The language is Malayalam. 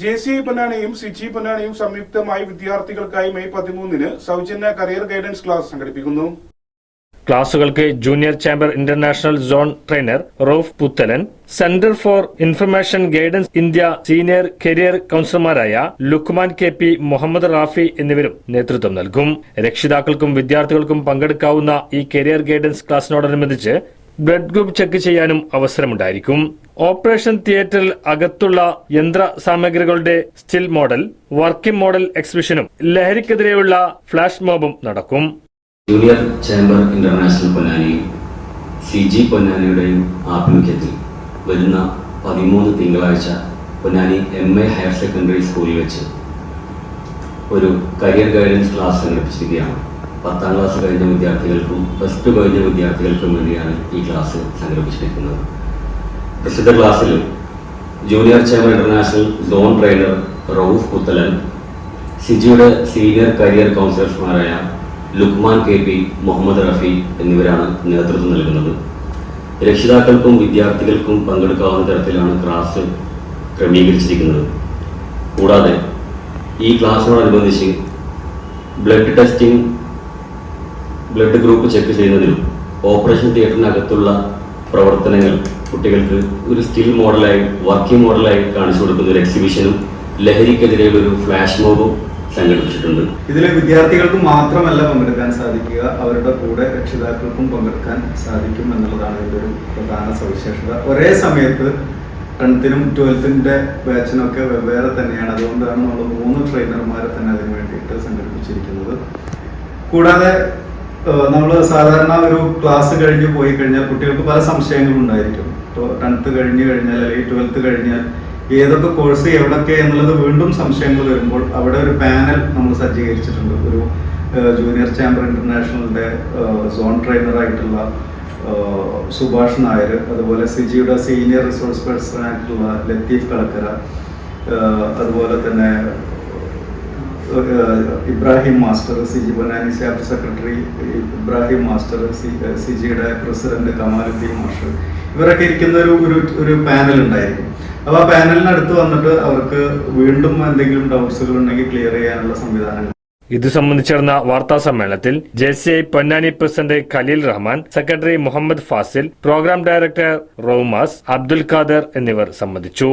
സി പൊന്നാനിയും സിജി പൊന്നാനിയും സംയുക്തമായി വിദ്യാർത്ഥികൾക്കായി മെയ് പതിമൂന്നിന് സൗജന്യ കരിയർ ഗൈഡൻസ് ക്ലാസ് സംഘടിപ്പിക്കുന്നു. ക്ലാസുകൾക്ക് junior chamber international zone trainer Rauf Puthalan centre for information guidance India senior career കൌൺസിലർമാരായ Luqman K P Muhammad Rafi എന്നിവരും നേതൃത്വം നൽകും. രക്ഷിതാക്കൾക്കും വിദ്യാർത്ഥികൾക്കും പങ്കെടുക്കാവുന്ന ഈ കരിയർ ഗൈഡൻസ് ക്ലാസിനോടനുബന്ധിച്ച് ബ്ലഡ് ഗ്രൂപ്പ് ചെക്ക് ചെയ്യാനും അവസരമുണ്ടായിരിക്കും. ഓപ്പറേഷൻ തിയേറ്ററിൽ അകത്തുള്ള യന്ത്ര സാമഗ്രികളുടെ സ്റ്റിൽ മോഡൽ വർക്കിംഗ് മോഡൽ എക്സിബിഷനും ലഹരിക്കെതിരെയുള്ള ഫ്ലാഷ് മോബും നടക്കും. ജൂനിയർ ചേംബർ ഇന്റർനാഷണൽ പൊന്നാനിയും സി ജി പൊന്നാനിയുടെയും ആഭിമുഖ്യത്തിൽ വരുന്ന പതിമൂന്ന് തിങ്കളാഴ്ച Ponnani M A higher secondary സ്കൂളിൽ വെച്ച് ഒരു കരിയർ ഗൈഡൻസ് ക്ലാസ് സംഘടിപ്പിച്ചിരിക്കുകയാണ്. പത്താം ക്ലാസ് കഴിഞ്ഞ വിദ്യാർത്ഥികൾക്കും പ്ലസ് ടു കഴിഞ്ഞ വിദ്യാർത്ഥികൾക്കും വേണ്ടിയാണ് ഈ ക്ലാസ് സംഘടിപ്പിച്ചിരിക്കുന്നത്. പ്രസിദ്ധ ക്ലാസ്സിൽ junior chamber international zone trainer Rauf Puthalan സിജിയുടെ senior career കൗൺസിലർമാരായ ലുക്മാൻ കെ പി മുഹമ്മദ് റഫി എന്നിവരാണ് നേതൃത്വം നൽകുന്നത്. രക്ഷിതാക്കൾക്കും വിദ്യാർത്ഥികൾക്കും പങ്കെടുക്കാവുന്ന തരത്തിലാണ് ക്ലാസ് ക്രമീകരിച്ചിരിക്കുന്നത്. കൂടാതെ ഈ ക്ലാസ്സിനോടനുബന്ധിച്ച് blood testing blood group check ചെയ്യുന്നതിനും ഓപ്പറേഷൻ തിയേറ്ററിനകത്തുള്ള പ്രവർത്തനങ്ങൾ കുട്ടികൾക്ക് ഒരു സ്റ്റിൽ മോഡലായി വർക്കിംഗ് മോഡലായി കാണിച്ചു കൊടുക്കുന്ന ഒരു എക്സിബിഷനും ലഹരിക്കെതിരെയുള്ള ഒരു ഫ്ലാഷ് മോബും സംഘടിപ്പിച്ചിട്ടുണ്ട്. ഇതിലെ വിദ്യാർത്ഥികൾക്ക് മാത്രമല്ല പങ്കെടുക്കാൻ സാധിക്കുക അവരുടെ കൂടെ രക്ഷിതാക്കൾക്കും പങ്കെടുക്കാൻ സാധിക്കും എന്നുള്ളതാണ് ഇതിന്റെ ഒരു പ്രധാന സവിശേഷത. ഒരേ സമയത്ത് ടെൻത്തിനും ട്വൽത്തിന്റെ ബാച്ചിനൊക്കെ വെവ്വേറെ തന്നെയാണ്. അതുകൊണ്ടാണ് നമ്മൾ മൂന്ന് ട്രെയിനർമാരെ തന്നെ അതിന് വേണ്ടിയിട്ട് സംഘടിപ്പിച്ചിരിക്കുന്നത്. കൂടാതെ നമ്മൾ സാധാരണ ഒരു ക്ലാസ് കഴിഞ്ഞ് പോയി കഴിഞ്ഞാൽ കുട്ടികൾക്ക് പല സംശയങ്ങളും ഉണ്ടായിരിക്കും. ഇപ്പോൾ ടെൻത്ത് കഴിഞ്ഞ് കഴിഞ്ഞാൽ അല്ലെങ്കിൽ ട്വൽത്ത് കഴിഞ്ഞാൽ ഏതൊക്കെ കോഴ്സ് എവിടൊക്കെ എന്നുള്ളത് വീണ്ടും സംശയങ്ങൾ വരുമ്പോൾ അവിടെ ഒരു പാനൽ നമ്മൾ സജ്ജീകരിച്ചിട്ടുണ്ട്. ഒരു ജൂനിയർ ചാമ്പർ ഇന്റർനാഷണലിന്റെ സോൺ ട്രെയിനറായിട്ടുള്ള സുഭാഷ് നായർ അതുപോലെ സിജിയുടെ സീനിയർ റിസോഴ്സ് പേഴ്സൺ ആയിട്ടുള്ള ലത്തീഫ് കളക്കര അതുപോലെ തന്നെ Ibrahim master C G Ponnani chapter secretary Ibrahim master C ജിയുടെ പ്രസിഡന്റ് കമാലുദ്ദീൻ മാസ്റ്റർ ഇവരൊക്കെ ഇരിക്കുന്ന ഒരു ഒരു പാനൽ ഉണ്ടായിരിക്കും. അപ്പോൾ ആ പാനലിനടുത്ത് വന്നിട്ട് അവർക്ക് വീണ്ടും എന്തെങ്കിലും ഡൗട്ട്സുകൾ ഉണ്ടെങ്കിൽ ക്ലിയർ ചെയ്യാനുള്ള സംവിധാനങ്ങൾ. ഇത് സംബന്ധിച്ച് നടന്ന വാർത്താ സമ്മേളനത്തിൽ J C I Ponnani president Khaleel Rahman secretary Muhammad Fazil programme director Roumas Abdul Khader എന്നിവർ സംബന്ധിച്ചു.